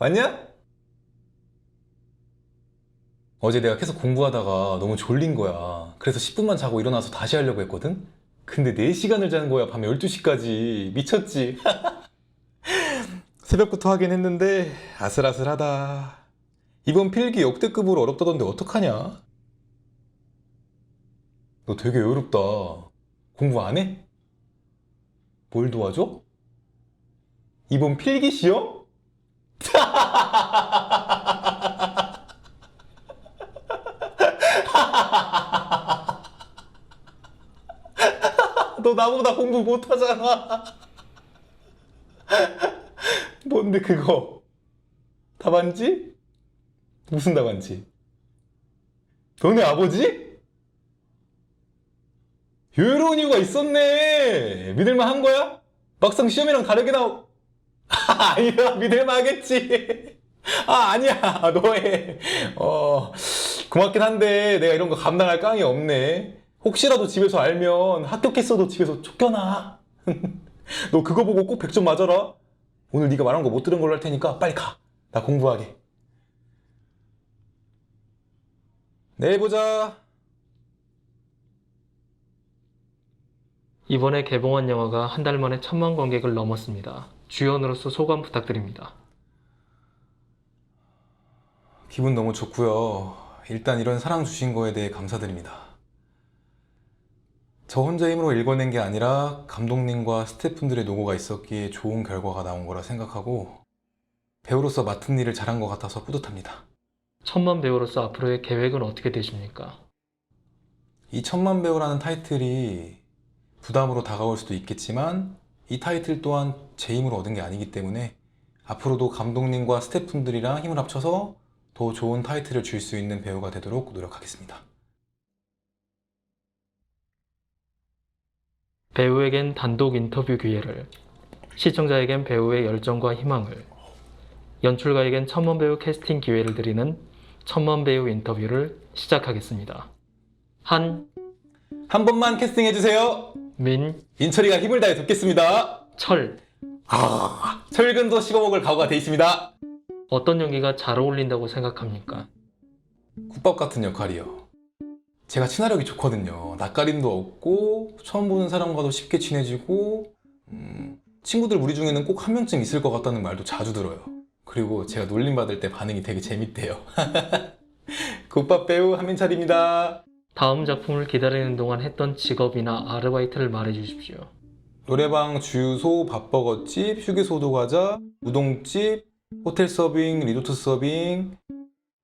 왔냐? 어제 내가 계속 공부하다가 너무 졸린 거야. 그래서 10분만 자고 일어나서 다시 하려고 했거든? 근데 4시간을 자는 거야, 밤 12시까지. 미쳤지? 새벽부터 하긴 했는데, 아슬아슬하다. 이번 필기 역대급으로 어렵다던데 어떡하냐? 너 되게 여유롭다. 공부 안 해? 뭘 도와줘? 이번 필기 시험? 너 나보다 공부 못하잖아. 뭔데 그거? 답안지? 무슨 답안지? 너네 아버지? 여유로운 이유가 있었네. 믿을만 한 거야? 막상 시험이랑 다르게 나오. 아니야, 믿을만 하겠지. 아, 아니야, 너의, 어, 고맙긴 한데, 내가 이런 거 감당할 깡이 없네. 혹시라도 집에서 알면 합격했어도 집에서 쫓겨나. 너 그거 보고 꼭 100점 맞아라. 오늘 네가 말한 거 못 들은 걸로 할 테니까 빨리 가. 나 공부하게. 내일 보자. 이번에 개봉한 영화가 한 달 만에 천만 관객을 넘었습니다. 주연으로서 소감 부탁드립니다. 기분 너무 좋고요. 일단 이런 사랑 주신 거에 대해 감사드립니다. 저 혼자 힘으로 읽어낸 게 아니라 감독님과 스태프분들의 노고가 있었기에 좋은 결과가 나온 거라 생각하고 배우로서 맡은 일을 잘한 것 같아서 뿌듯합니다. 천만 배우로서 앞으로의 계획은 어떻게 되십니까? 이 천만 배우라는 타이틀이 부담으로 다가올 수도 있겠지만 이 타이틀 또한 제 힘으로 얻은 게 아니기 때문에 앞으로도 감독님과 스태프분들이랑 힘을 합쳐서 더 좋은 타이틀을 줄 수 있는 배우가 되도록 노력하겠습니다. 배우에겐 단독 인터뷰 기회를, 시청자에겐 배우의 열정과 희망을, 연출가에겐 천만 배우 캐스팅 기회를 드리는 천만 배우 인터뷰를 시작하겠습니다. 한, 한 번만 캐스팅해주세요. 민, 인철이가 힘을 다해 돕겠습니다. 철. 아, 철근도 씹어먹을 각오가 돼 있습니다. 어떤 연기가 잘 어울린다고 생각합니까? 국밥 같은 역할이요. 제가 친화력이 좋거든요. 낯가림도 없고 처음 보는 사람과도 쉽게 친해지고 음, 친구들 무리 중에는 꼭 한 명쯤 있을 것 같다는 말도 자주 들어요. 그리고 제가 놀림 받을 때 반응이 되게 재밌대요. 국밥 배우 한민철입니다. 다음 작품을 기다리는 동안 했던 직업이나 아르바이트를 말해 주십시오. 노래방 주유소, 밥버거집, 휴게소 도과자, 우동집, 호텔 서빙, 리조트 서빙,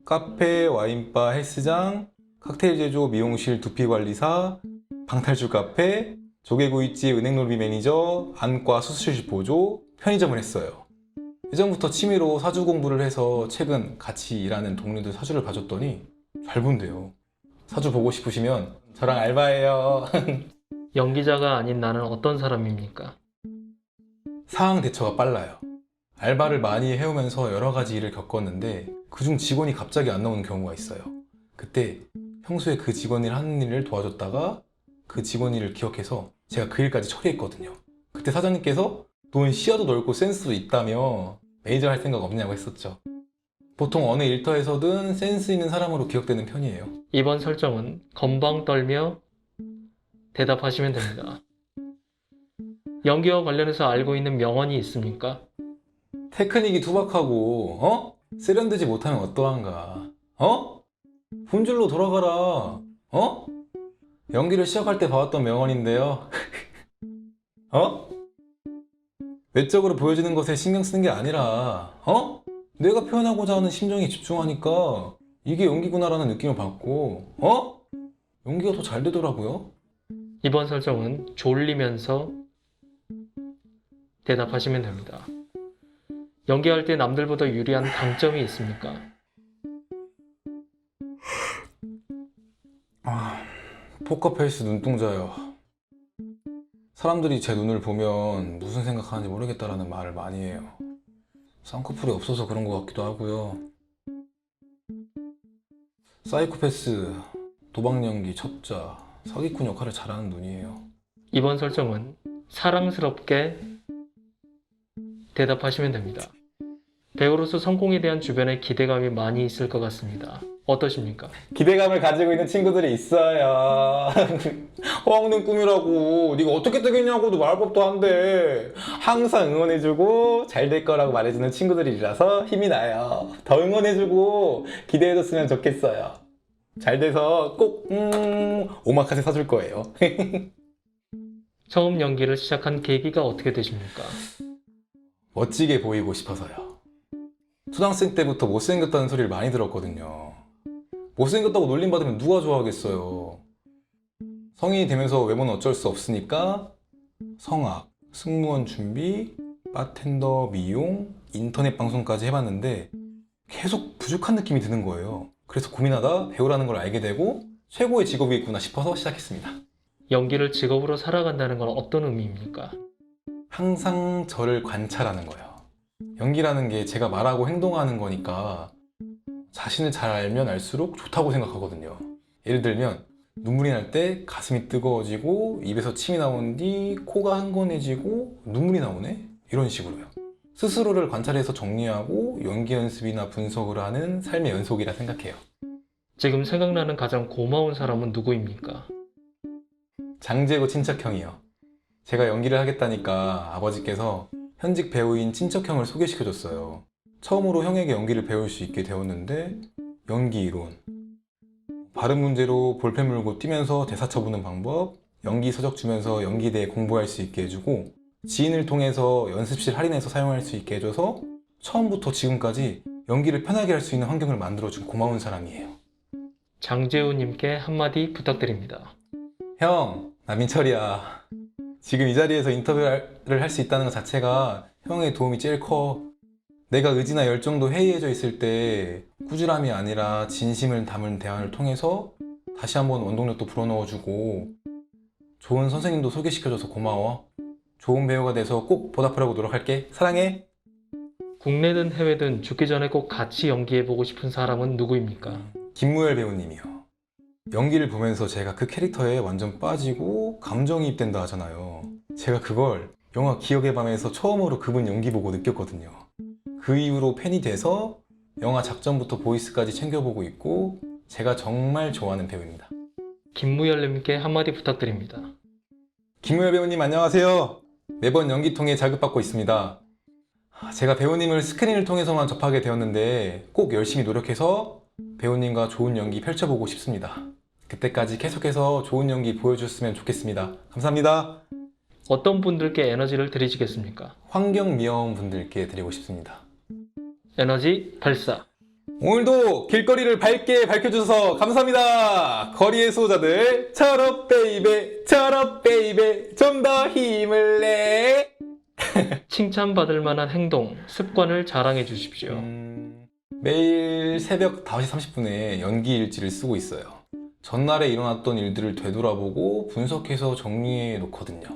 카페, 와인바, 헬스장, 칵테일 제조, 미용실, 두피 관리사, 방탈출 카페, 조개구이집, 은행놀이 매니저, 안과 수술실 보조, 편의점을 했어요. 예전부터 취미로 사주 공부를 해서 최근 같이 일하는 동료들 사주를 봐줬더니 잘 본대요. 사주 보고 싶으시면 저랑 알바해요. 연기자가 아닌 나는 어떤 사람입니까? 상황 대처가 빨라요. 알바를 많이 해오면서 여러 가지 일을 겪었는데 그중 직원이 갑자기 안 나오는 경우가 있어요. 그때 평소에 그 직원이 하는 일을 도와줬다가 그 직원 일을 기억해서 제가 그 일까지 처리했거든요. 그때 사장님께서 넌 시야도 넓고 센스도 있다며 매니저 할 생각 없냐고 했었죠. 보통 어느 일터에서든 센스 있는 사람으로 기억되는 편이에요. 이번 설정은 건방 떨며 대답하시면 됩니다. 연기와 관련해서 알고 있는 명언이 있습니까? 테크닉이 투박하고 어? 세련되지 못하면 어떠한가? 어? 본질로 돌아가라. 어? 연기를 시작할 때 봐왔던 명언인데요. 어? 외적으로 보여지는 것에 신경 쓰는 게 아니라 어? 내가 표현하고자 하는 심정에 집중하니까 이게 연기구나라는 느낌을 받고 어? 연기가 더 잘 되더라고요. 이번 설정은 졸리면서 대답하시면 됩니다. 연기할 때 남들보다 유리한 강점이 있습니까? 포커페이스 눈동자요. 사람들이 제 눈을 보면 무슨 생각하는지 모르겠다라는 말을 많이 해요. 쌍꺼풀이 없어서 그런 것 같기도 하고요. 사이코패스, 도박 연기, 첩자, 사기꾼 역할을 잘하는 눈이에요. 이번 설정은 사랑스럽게 대답하시면 됩니다. 배우로서 성공에 대한 주변의 기대감이 많이 있을 것 같습니다. 어떠십니까? 기대감을 가지고 있는 친구들이 있어요. 호황된 꿈이라고 네가 어떻게 되겠냐고도 말할 법도 한데 항상 응원해주고 잘 될 거라고 말해주는 친구들이라서 힘이 나요. 더 응원해주고 기대해줬으면 좋겠어요. 잘 돼서 꼭 음, 오마카세 사줄 거예요. 처음 연기를 시작한 계기가 어떻게 되십니까? 멋지게 보이고 싶어서요. 초등학생 때부터 못생겼다는 소리를 많이 들었거든요. 못생겼다고 놀림받으면 누가 좋아하겠어요. 성인이 되면서 외모는 어쩔 수 없으니까 성악, 승무원 준비, 바텐더, 미용, 인터넷 방송까지 해봤는데 계속 부족한 느낌이 드는 거예요. 그래서 고민하다 배우라는 걸 알게 되고 최고의 직업이겠구나 싶어서 시작했습니다. 연기를 직업으로 살아간다는 건 어떤 의미입니까? 항상 저를 관찰하는 거예요. 연기라는 게 제가 말하고 행동하는 거니까 자신을 잘 알면 알수록 좋다고 생각하거든요. 예를 들면 눈물이 날 때 가슴이 뜨거워지고 입에서 침이 나온 뒤 코가 흥건해지고 눈물이 나오네? 이런 식으로요. 스스로를 관찰해서 정리하고 연기 연습이나 분석을 하는 삶의 연속이라 생각해요. 지금 생각나는 가장 고마운 사람은 누구입니까? 장재고 친척형이요. 제가 연기를 하겠다니까 아버지께서 현직 배우인 친척형을 소개시켜줬어요. 처음으로 형에게 연기를 배울 수 있게 되었는데 연기 이론, 발음 문제로 볼펜 물고 뛰면서 대사 쳐보는 방법, 연기 서적 주면서 연기대에 공부할 수 있게 해주고 지인을 통해서 연습실 할인해서 사용할 수 있게 해줘서 처음부터 지금까지 연기를 편하게 할 수 있는 환경을 만들어준 고마운 사람이에요. 장재우님께 한마디 부탁드립니다. 형, 나 민철이야. 지금 이 자리에서 인터뷰를 할 수 있다는 것 자체가 형의 도움이 제일 커. 내가 의지나 열정도 해이해져 있을 때 꾸준함이 아니라 진심을 담은 대화를 통해서 다시 한번 원동력도 불어넣어주고 좋은 선생님도 소개시켜줘서 고마워. 좋은 배우가 돼서 꼭 보답하려고 노력할게. 사랑해. 국내든 해외든 죽기 전에 꼭 같이 연기해보고 싶은 사람은 누구입니까? 김무열 배우님이요. 연기를 보면서 제가 그 캐릭터에 완전 빠지고 감정이입된다 하잖아요. 제가 그걸 영화 기억의 밤에서 처음으로 그분 연기 보고 느꼈거든요. 그 이후로 팬이 돼서 영화 작전부터 보이스까지 챙겨보고 있고 제가 정말 좋아하는 배우입니다. 김무열님께 한마디 부탁드립니다. 김무열 배우님 안녕하세요. 매번 연기통에 자극받고 있습니다. 아, 제가 배우님을 스크린을 통해서만 접하게 되었는데 꼭 열심히 노력해서 배우님과 좋은 연기 펼쳐보고 싶습니다. 그때까지 계속해서 좋은 연기 보여줬으면 좋겠습니다. 감사합니다. 어떤 분들께 에너지를 드리시겠습니까? 환경미화원 분들께 드리고 싶습니다. 에너지 발사. 오늘도 길거리를 밝게 밝혀주셔서 감사합니다. 거리의 수호자들, 철업 베이베, 철업 베이베, 좀 더 힘을 내. 칭찬받을 만한 행동, 습관을 자랑해 주십시오. 음, 매일 새벽 5시 30분에 연기 일지를 쓰고 있어요. 전날에 일어났던 일들을 되돌아보고 분석해서 정리해 놓거든요.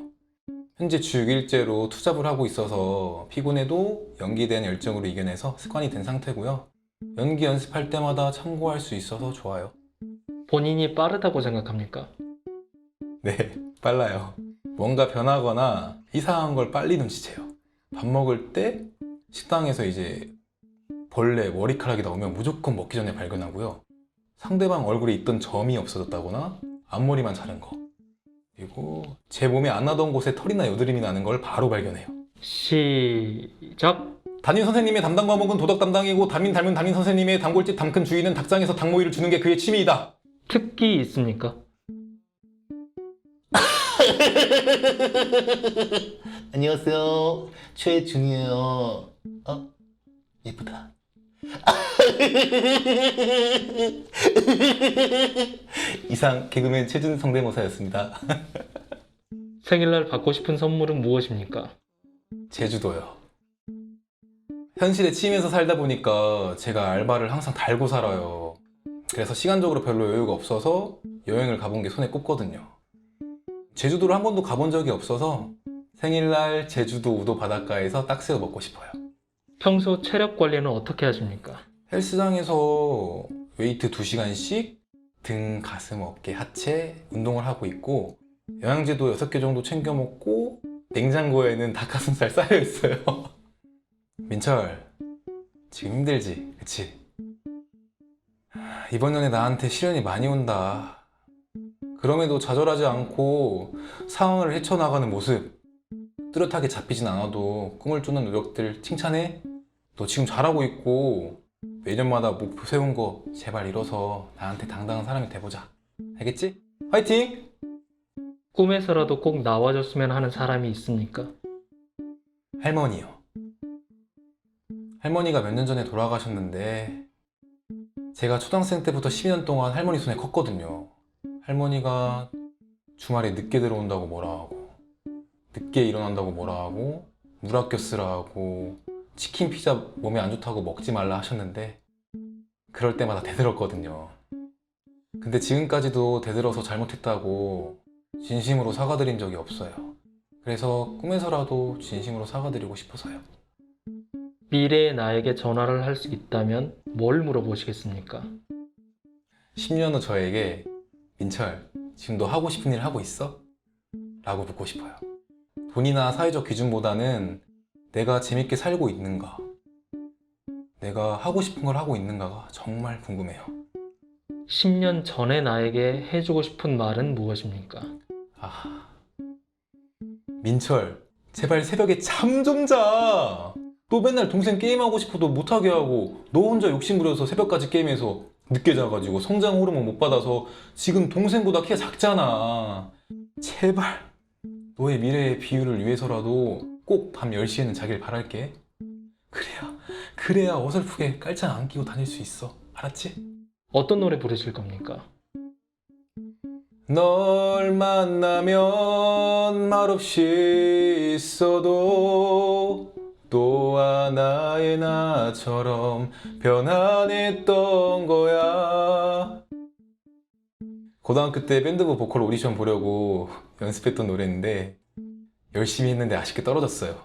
현재 주 6일째로 투잡을 하고 있어서 피곤해도 연기에 대한 열정으로 이겨내서 습관이 된 상태고요. 연기 연습할 때마다 참고할 수 있어서 좋아요. 본인이 빠르다고 생각합니까? 네, 빨라요. 뭔가 변하거나 이상한 걸 빨리 눈치채요. 밥 먹을 때 식당에서 이제 벌레, 머리카락이 나오면 무조건 먹기 전에 발견하고요. 상대방 얼굴에 있던 점이 없어졌다거나 앞머리만 자른 거. 그리고 제 몸에 안 나던 곳에 털이나 여드름이 나는 걸 바로 발견해요. 시작. 담임 선생님의 담당 과목은 도덕 담당이고 담임 닮은 담임 선생님의 단골집 담큰 주인은 닭장에서 닭모이를 주는 게 그의 취미이다. 특기 있습니까? 안녕하세요. 최준이에요. 어? 예쁘다. 이상 개그맨 최준 성대모사였습니다. 생일날 받고 싶은 선물은 무엇입니까? 제주도요. 현실에 치이면서 살다 보니까 제가 알바를 항상 달고 살아요. 그래서 시간적으로 별로 여유가 없어서 여행을 가본 게 손에 꼽거든요. 제주도를 한 번도 가본 적이 없어서 생일날 제주도 우도 바닷가에서 딱새우 먹고 싶어요. 평소 체력 관리는 어떻게 하십니까? 헬스장에서 웨이트 2시간씩 등, 가슴, 어깨, 하체 운동을 하고 있고 영양제도 6개 정도 챙겨 먹고 냉장고에는 닭가슴살 쌓여 있어요. 민철, 지금 힘들지, 그치? 하, 이번 년에 나한테 시련이 많이 온다. 그럼에도 좌절하지 않고 상황을 헤쳐나가는 모습, 뚜렷하게 잡히진 않아도 꿈을 쫓는 노력들 칭찬해? 너 지금 잘하고 있고 매년마다 목표 세운 거 제발 이뤄서 나한테 당당한 사람이 돼보자. 알겠지? 화이팅! 꿈에서라도 꼭 나와줬으면 하는 사람이 있습니까? 할머니요. 할머니가 몇 년 전에 돌아가셨는데 제가 초등학생 때부터 12년 동안 할머니 손에 컸거든요. 할머니가 주말에 늦게 들어온다고 뭐라 하고 늦게 일어난다고 뭐라 하고 물 아껴 쓰라 하고 치킨 피자 몸에 안 좋다고 먹지 말라 하셨는데 그럴 때마다 대들었거든요. 근데 지금까지도 대들어서 잘못했다고 진심으로 사과드린 적이 없어요. 그래서 꿈에서라도 진심으로 사과드리고 싶어서요. 미래의 나에게 전화를 할 수 있다면 뭘 물어보시겠습니까? 10년 후 저에게 민철, 지금 너 하고 싶은 일 하고 있어? 라고 묻고 싶어요. 돈이나 사회적 기준보다는 내가 재밌게 살고 있는가, 내가 하고 싶은 걸 하고 있는가가 정말 궁금해요. 10년 전의 나에게 해주고 싶은 말은 무엇입니까? 아, 민철, 제발 새벽에 잠 좀 자! 너 맨날 동생 게임하고 싶어도 못하게 하고, 너 혼자 욕심 부려서 새벽까지 게임해서 늦게 자가지고 성장 호르몬 못 받아서 지금 동생보다 키가 작잖아. 제발, 너의 미래의 비유를 위해서라도 꼭 밤 10시에는 자길 바랄게. 그래야, 그래야 어설프게 깔창 안 끼고 다닐 수 있어. 알았지? 어떤 노래 부르실 겁니까? 널 만나면 말없이 있어도 또 하나의 나처럼 변환했던 거야. 고등학교 때 밴드부 보컬 오디션 보려고 연습했던 노래인데 열심히 했는데 아쉽게 떨어졌어요.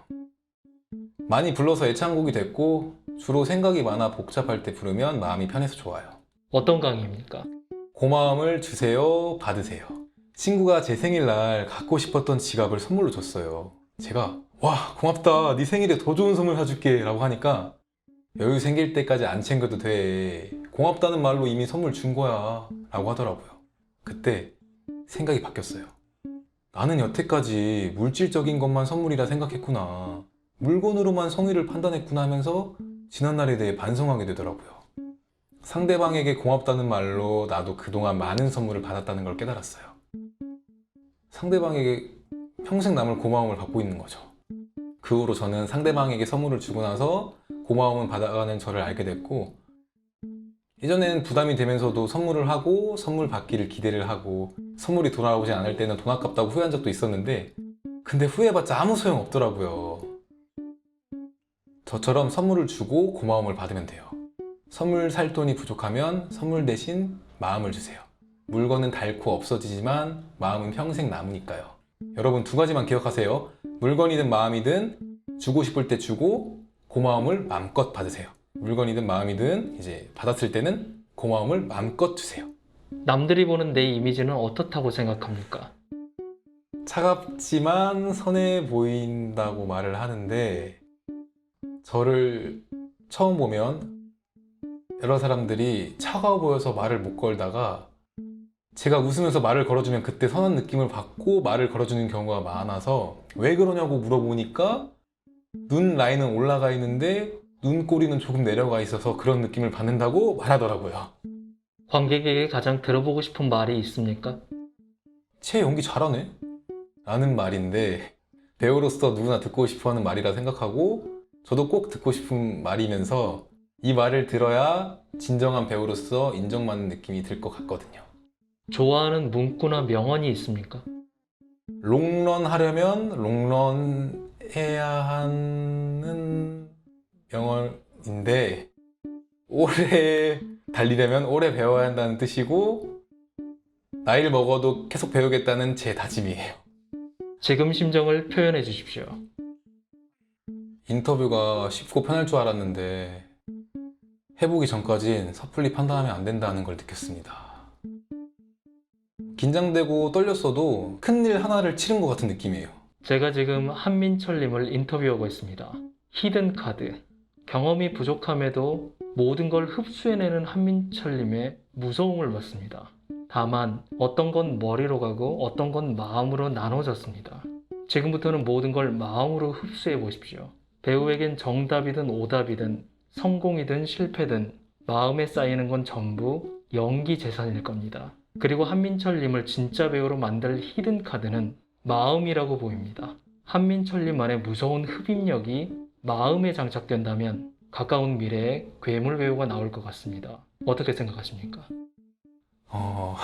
많이 불러서 애창곡이 됐고 주로 생각이 많아 복잡할 때 부르면 마음이 편해서 좋아요. 어떤 강의입니까? 고마움을 주세요, 받으세요. 친구가 제 생일날 갖고 싶었던 지갑을 선물로 줬어요. 제가 와 고맙다, 네 생일에 더 좋은 선물 사줄게 라고 하니까 여유 생길 때까지 안 챙겨도 돼. 고맙다는 말로 이미 선물 준 거야 라고 하더라고요. 그때 생각이 바뀌었어요. 나는 여태까지 물질적인 것만 선물이라 생각했구나. 물건으로만 성의를 판단했구나 하면서 지난날에 대해 반성하게 되더라고요. 상대방에게 고맙다는 말로 나도 그동안 많은 선물을 받았다는 걸 깨달았어요. 상대방에게 평생 남을 고마움을 받고 있는 거죠. 그 후로 저는 상대방에게 선물을 주고 나서 고마움을 받아가는 저를 알게 됐고, 예전에는 부담이 되면서도 선물을 하고 선물 받기를 기대를 하고 선물이 돌아오지 않을 때는 돈 아깝다고 후회한 적도 있었는데, 근데 후회해봤자 아무 소용 없더라고요. 저처럼 선물을 주고 고마움을 받으면 돼요. 선물 살 돈이 부족하면 선물 대신 마음을 주세요. 물건은 닳고 없어지지만 마음은 평생 남으니까요. 여러분 두 가지만 기억하세요. 물건이든 마음이든 주고 싶을 때 주고 고마움을 마음껏 받으세요. 물건이든 마음이든 이제 받았을 때는 고마움을 마음껏 주세요. 남들이 보는 내 이미지는 어떻다고 생각합니까? 차갑지만 선해 보인다고 말을 하는데 저를 처음 보면 여러 사람들이 차가워 보여서 말을 못 걸다가 제가 웃으면서 말을 걸어주면 그때 선한 느낌을 받고 말을 걸어주는 경우가 많아서 왜 그러냐고 물어보니까 눈 라인은 올라가 있는데 눈꼬리는 조금 내려가 있어서 그런 느낌을 받는다고 말하더라고요. 관객에게 가장 들어보고 싶은 말이 있습니까? 쟤 연기 잘하네? 라는 말인데 배우로서 누구나 듣고 싶어 하는 말이라 생각하고 저도 꼭 듣고 싶은 말이면서 이 말을 들어야 진정한 배우로서 인정받는 느낌이 들 것 같거든요. 좋아하는 문구나 명언이 있습니까? 롱런 하려면 롱런 해야 하는 명언인데 오래 달리려면 오래 배워야 한다는 뜻이고 나이를 먹어도 계속 배우겠다는 제 다짐이에요. 지금 심정을 표현해 주십시오. 인터뷰가 쉽고 편할 줄 알았는데 해보기 전까진 섣불리 판단하면 안 된다는 걸 느꼈습니다. 긴장되고 떨렸어도 큰일 하나를 치른 것 같은 느낌이에요. 제가 지금 한민철님을 인터뷰하고 있습니다. 히든 카드. 경험이 부족함에도 모든 걸 흡수해내는 한민철님의 무서움을 봤습니다. 다만 어떤 건 머리로 가고 어떤 건 마음으로 나눠졌습니다. 지금부터는 모든 걸 마음으로 흡수해 보십시오. 배우에겐 정답이든 오답이든 성공이든 실패든 마음에 쌓이는 건 전부 연기 재산일 겁니다. 그리고 한민철님을 진짜 배우로 만들 히든 카드는 마음이라고 보입니다. 한민철님만의 무서운 흡입력이 마음에 장착된다면 가까운 미래에 괴물 배우가 나올 것 같습니다. 어떻게 생각하십니까? 어,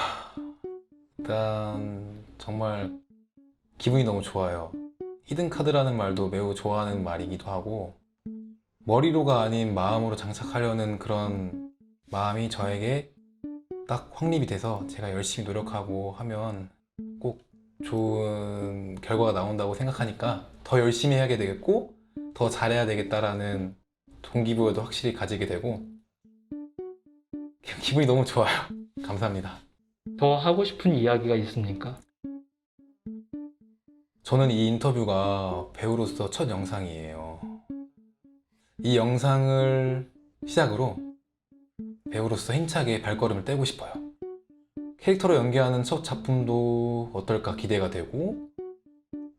일단 정말 기분이 너무 좋아요. 히든 카드라는 말도 매우 좋아하는 말이기도 하고 머리로가 아닌 마음으로 장착하려는 그런 마음이 저에게 딱 확립이 돼서 제가 열심히 노력하고 하면 꼭 좋은 결과가 나온다고 생각하니까 더 열심히 해야 되겠고 더 잘해야 되겠다라는 동기부여도 확실히 가지게 되고 기분이 너무 좋아요. 감사합니다. 더 하고 싶은 이야기가 있습니까? 저는 이 인터뷰가 배우로서 첫 영상이에요. 이 영상을 시작으로 배우로서 힘차게 발걸음을 떼고 싶어요. 캐릭터로 연기하는 첫 작품도 어떨까 기대가 되고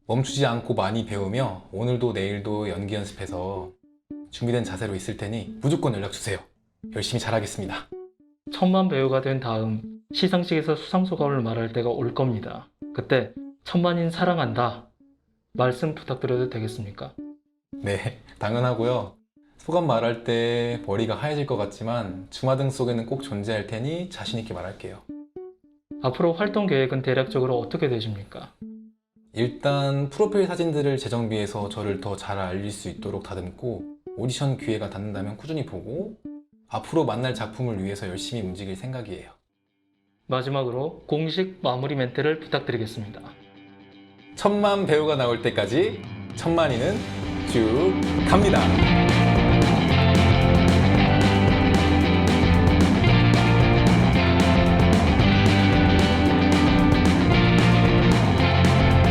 멈추지 않고 많이 배우며 오늘도 내일도 연기 연습해서 준비된 자세로 있을 테니 무조건 연락 주세요. 열심히 잘하겠습니다. 천만 배우가 된 다음 시상식에서 수상 소감을 말할 때가 올 겁니다. 그때 천만인 사랑한다 말씀 부탁드려도 되겠습니까? 네, 당연하고요. 소감 말할 때 머리가 하얘질 것 같지만 주마등 속에는 꼭 존재할 테니 자신 있게 말할게요. 앞으로 활동 계획은 대략적으로 어떻게 되십니까? 일단 프로필 사진들을 재정비해서 저를 더 잘 알릴 수 있도록 다듬고 오디션 기회가 닿는다면 꾸준히 보고 앞으로 만날 작품을 위해서 열심히 움직일 생각이에요. 마지막으로 공식 마무리 멘트를 부탁드리겠습니다. 천만 배우가 나올 때까지 천만이는 쭉 갑니다.